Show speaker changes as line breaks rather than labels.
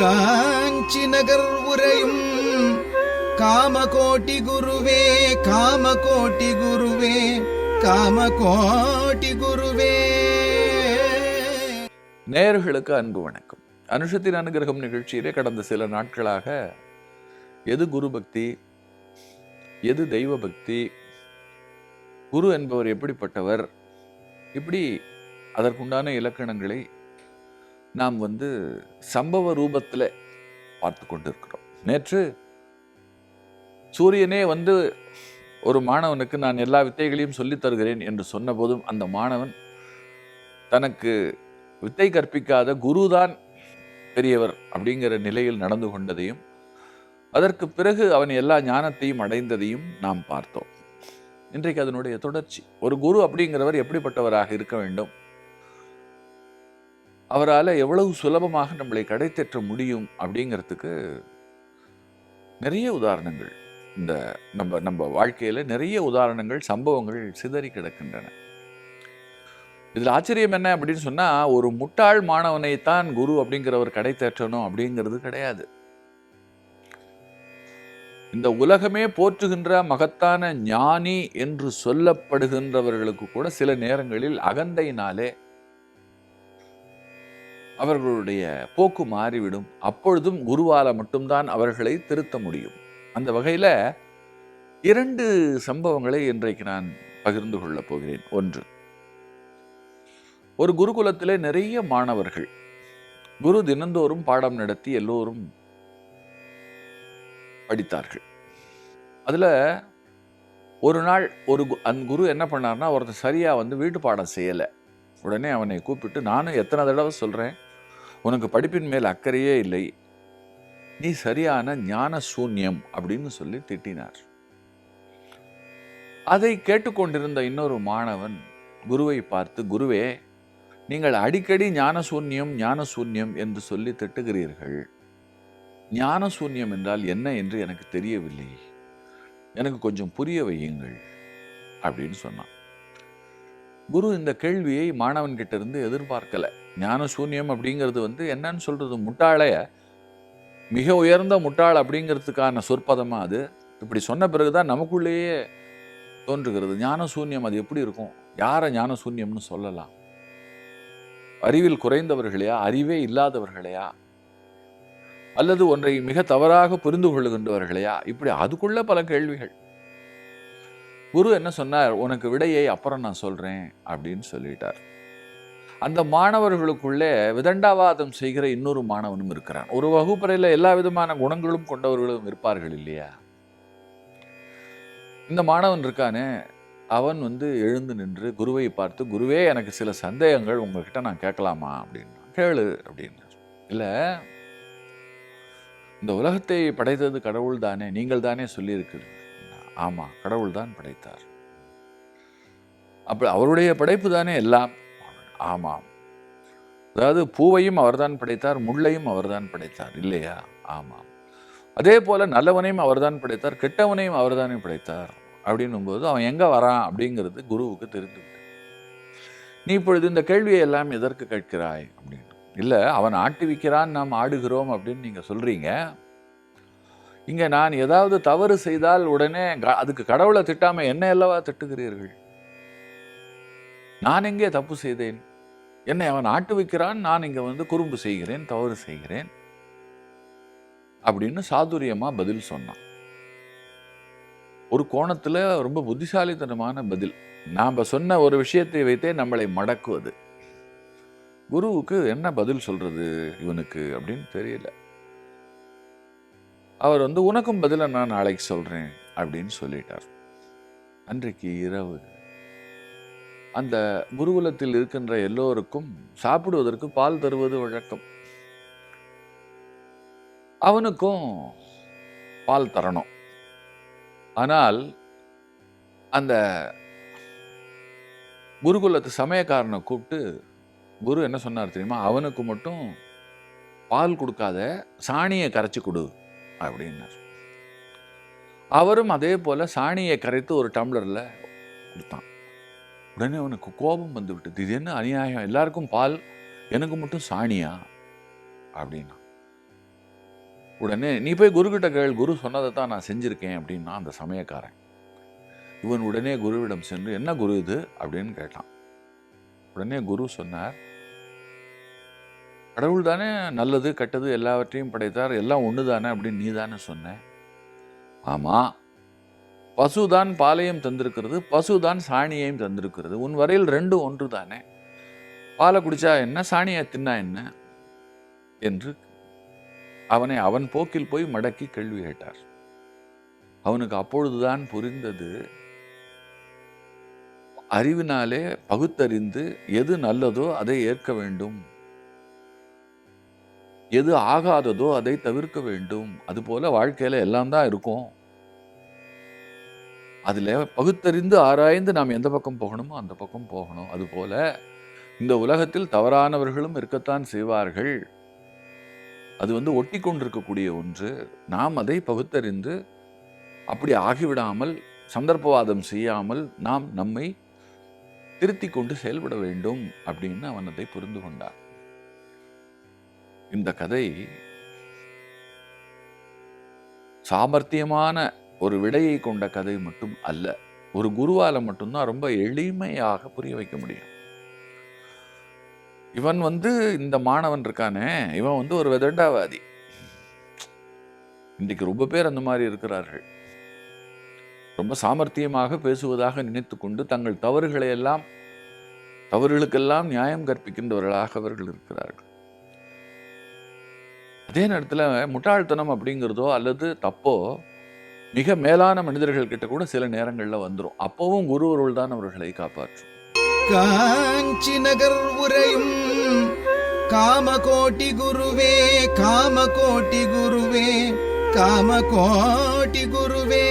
காஞ்சி நகர் உரையும் காமகோட்டி குருவே காமகோட்டி குருவே காமகோட்டி குருவே.
நேயர்களுக்கு அன்பு வணக்கம். அனுஷத்தின் அனுகிரகம் நிகழ்ச்சியிலே கடந்த சில நாட்களாக எது குரு பக்தி எது தெய்வ பக்தி குரு என்பவர் எப்படிப்பட்டவர் இப்படி அதற்குண்டான இலக்கணங்களை நாம் வந்து சம்பவ ரூபத்தில் பார்த்து கொண்டிருக்கிறோம். நேற்று சூரியனே வந்து ஒரு மாணவனுக்கு நான் எல்லா வித்தைகளையும் சொல்லித் தருகிறேன் என்று சொன்னபோதும் அந்த மாணவன் தனக்கு வித்தை கற்பிக்காத குருதான் பெரியவர் அப்படிங்கிற நிலையில் நடந்து கொண்டதையும் அதற்கு பிறகு அவன் எல்லா ஞானத்தையும் அடைந்ததையும் நாம் பார்த்தோம். இன்றைக்கு அதனுடைய தொடர்ச்சி. ஒரு குரு அப்படிங்கிறவர் எப்படிப்பட்டவராக இருக்க வேண்டும்? அவரால் எவ்வளவு சுலபமாக நம்மளை கடைத்தற்ற முடியும் அப்படிங்கிறதுக்கு நிறைய உதாரணங்கள். இந்த நம்ம நம்ம வாழ்க்கையில் நிறைய உதாரணங்கள் சம்பவங்கள் சிதறி கிடக்கின்றன. இதில் ஆச்சரியம் என்ன அப்படின்னு சொன்னால் ஒரு முட்டாள் மாணவனைத்தான் குரு அப்படிங்கிறவர் கடை தேற்றணும் அப்படிங்கிறது கிடையாது. இந்த உலகமே போற்றுகின்ற மகத்தான ஞானி என்று சொல்லப்படுகின்றவர்களுக்கு கூட சில நேரங்களில் அகந்தையினாலே அவர்களுடைய போக்கு மாறிவிடும். அப்பொழுதும் குருவால மட்டும்தான் அவர்களை திருத்த முடியும். அந்த வகையில் இரண்டு சம்பவங்களை இன்றைக்கு நான் பகிர்ந்து கொள்ளப் போகிறேன். ஒன்று ஒரு குருகுலத்திலே நிறைய மாணவர்கள் குரு தினந்தோறும் பாடம் நடத்தி எல்லோரும் படித்தார்கள். அதில் ஒரு நாள் ஒரு கு- அந்த குரு என்ன பண்ணார்னா ஒருத்தர் சரியாக வந்து வீட்டு பாடம் செய்யலை. உடனே அவனை கூப்பிட்டு நானும் எத்தனை தடவை சொல்கிறேன் உனக்கு படிப்பின் மேல் அக்கறையே இல்லை. நீ சரியான ஞான சூன்யம் அப்படின்னு சொல்லி திட்டினார். அதை கேட்டுக்கொண்டிருந்த இன்னொரு மாணவன் குருவை பார்த்து குருவே நீங்கள் அடிக்கடி ஞானசூன்யம் ஞானசூன்யம் என்று சொல்லி திட்டுகிறீர்கள். ஞானசூன்யம் என்றால் என்ன என்று எனக்கு தெரியவில்லை. எனக்கு கொஞ்சம் புரிய வையுங்கள் அப்படின்னு சொன்னான். குரு இந்த கேள்வியை மாணவன் கிட்ட இருந்து எதிர்பார்க்கல. ஞானசூன்யம் அப்படிங்கிறது வந்து என்னன்னு சொல்றது முட்டாளைய? மிக உயர்ந்த முட்டாள் அப்படிங்கிறதுக்கான சொற்பதமா அது? இப்படி சொன்ன பிறகுதான் நமக்குள்ளேயே தோன்றுகிறது. ஞானசூன்யம் அது எப்படி இருக்கும்? யாரை ஞானசூன்யம்னு சொல்லலாம்? அறிவில் குறைந்தவர்களையா? அறிவே இல்லாதவர்களையா? அல்லது ஒன்றை மிக தவறாக புரிந்து கொள்ளுகின்றவர்களையா? இப்படி அதுக்குள்ள பல கேள்விகள். குரு என்ன சொன்னார்? உனக்கு விடையை அப்புறம் நான் சொல்றேன் அப்படின்னு சொல்லிட்டார். அந்த மாணவர்களுக்குள்ளே விதண்டாவாதம் செய்கிற இன்னொரு மாணவனும் இருக்கிறான். ஒரு வகுப்பறையில் எல்லா விதமான குணங்களும் கொண்டவர்களும் இருப்பார்கள் இல்லையா? இந்த மாணவன் இருக்கானே அவன் வந்து எழுந்து நின்று குருவை பார்த்து குருவே எனக்கு சில சந்தேகங்கள் உங்ககிட்ட நான் கேட்கலாமா? அப்படின்னு. கேளு அப்படின்னு இல்லை இந்த உலகத்தை படைத்தது கடவுள் தானே நீங்கள் தானே சொல்லியிருக்கிறீங்க. ஆமாம் கடவுள் தான் படைத்தார். அப்போ அவருடைய படைப்பு தானே எல்லாம்? ஆமாம் அதாவது பூவையும் அவர்தான் படைத்தார் முள்ளையும் அவர்தான் படைத்தார் இல்லையா? ஆமாம் அதே போல் நல்லவனையும் அவர்தான் படைத்தார் கெட்டவனையும் அவர்தானே படைத்தார் அப்படின்னும்போது அவன் எங்கே வரான் அப்படிங்கிறது குருவுக்கு தெரிந்து நீ இப்பொழுது இந்த கேள்வியை எல்லாம் எதற்கு கேட்கிறாய் அப்படின்னு. இல்லை அவன் ஆட்டுவிக்கிறான் நாம் ஆடுகிறோம் அப்படின்னு நீங்கள் சொல்கிறீங்க இங்க நான் ஏதாவது தவறு செய்தால் உடனே அதுக்கு கடவுளை திட்டாம என்ன அல்லவா திட்டுகிறீர்கள்? நான் எங்கே தப்பு செய்தேன்? என்னை அவன் ஆட்டு வைக்கிறான் நான் இங்க வந்து குறும்பு செய்கிறேன் தவறு செய்கிறேன் அப்படின்னு சாதுரியமா பதில் சொன்னான். ஒரு கோணத்துல ரொம்ப புத்திசாலித்தனமான பதில். நாம சொன்ன ஒரு விஷயத்தை வைத்தே நம்மளை மடக்குவது. குருவுக்கு என்ன பதில் சொல்றது இவனுக்கு அப்படின்னு தெரியல. அவர் வந்து உனக்கும் பதில நான் நாளைக்கு சொல்றேன் அப்படின்னு சொல்லிட்டார். அன்றைக்கு இரவு அந்த குருகுலத்தில் இருக்கின்ற எல்லோருக்கும் சாப்பிடுவதற்கு பால் தருவது வழக்கம். அவனுக்கும் பால் தரணும். ஆனால் அந்த குருகுலத்து சமயக்காரனை கூப்பிட்டு குரு என்ன சொன்னார் தெரியுமா? அவனுக்கு மட்டும் பால் கொடுக்காத சாணியை கரைச்சி கொடு. அப்படின்னார். அவரும் அதே போல சாணியை கரைத்து ஒரு டம்ளரில் கொடுத்தான். உடனே அவனுக்கு கோபம் வந்து விட்டது இது என்ன அநியாயம்? எல்லாருக்கும் பால் எனக்கு மட்டும் சாணியா? அப்படின்னா. உடனே நீ போய் குருக்கிட்ட கேள். குரு சொன்னதை தான் நான் செஞ்சுருக்கேன் அப்படின்னா அந்த சமயக்காரன். இவன் உடனே குருவிடம் சென்று என்ன குரு இது? அப்படின்னு கேட்டான். உடனே குரு சொன்னார் கடவுள் தானே நல்லது கெட்டது எல்லாவற்றையும் படைத்தார். எல்லாம் ஒன்று தானே அப்படின்னு நீ தானே சொன்ன. ஆமாம் பசுதான் பாலையும் தந்திருக்கிறது பசுதான் சாணியையும் தந்திருக்கிறது. உன் வரையில் ரெண்டும் ஒன்று தானே பாலை குடிச்சா என்ன சாணியை தின்னா என்ன? என்று அவனை அவன் போக்கில் போய் மடக்கி கேள்வி கேட்டார். அவனுக்கு அப்பொழுதுதான் புரிந்தது அறிவினாலே பகுத்தறிந்து எது நல்லதோ அதை ஏற்க வேண்டும். எது ஆகாததோ அதை தவிர்க்க வேண்டும். அதுபோல வாழ்க்கையில எல்லாம் தான் இருக்கும். அதில் பகுத்தறிந்து ஆராய்ந்து நாம் எந்த பக்கம் போகணுமோ அந்த பக்கம் போகணும். அதுபோல இந்த உலகத்தில் தவறானவர்களும் இருக்கத்தான் செய்வார்கள். அது வந்து ஒட்டி கொண்டிருக்கக்கூடிய ஒன்று. நாம் அதை பகுத்தறிந்து அப்படி ஆகிவிடாமல் சந்தர்ப்பவாதம் செய்யாமல் நாம் நம்மை திருத்தி கொண்டு செயல்பட வேண்டும் அப்படின்னு அவன் அதை புரிந்து கொண்டான். இந்த கதை சாமர்த்தியமான ஒரு விடையை கொண்ட கதை மட்டும் அல்ல ஒரு குருவால மட்டும்தான் ரொம்ப எளிமையாக புரிய வைக்க முடியும். இவன் வந்து இந்த மாணவன் இருக்கானே இவன் வந்து ஒரு விதண்டாவாதி. இன்றைக்கு ரொம்ப பேர் அந்த மாதிரி இருக்கிறார்கள். ரொம்ப சாமர்த்தியமாக பேசுவதாக நினைத்துக்கொண்டு தங்கள் தவறுகளை எல்லாம் தவறுகளுக்கெல்லாம் நியாயம் கற்பிக்கின்றவர்களாக அவர்கள் இருக்கிறார்கள். அதே நேரத்தில் முட்டாள்தனம் அப்படிங்கிறதோ அல்லது தப்போ மிக மேலான மனிதர்கள் கிட்ட கூட சில நேரங்களில் வந்துடும் அப்பவும் குருவருள் தான் அவர்களை காப்பாற்றும்.
காஞ்சி நகர் உரையும் காமகோட்டி குருவே காமகோட்டி குருவே காமகோட்டி குருவே.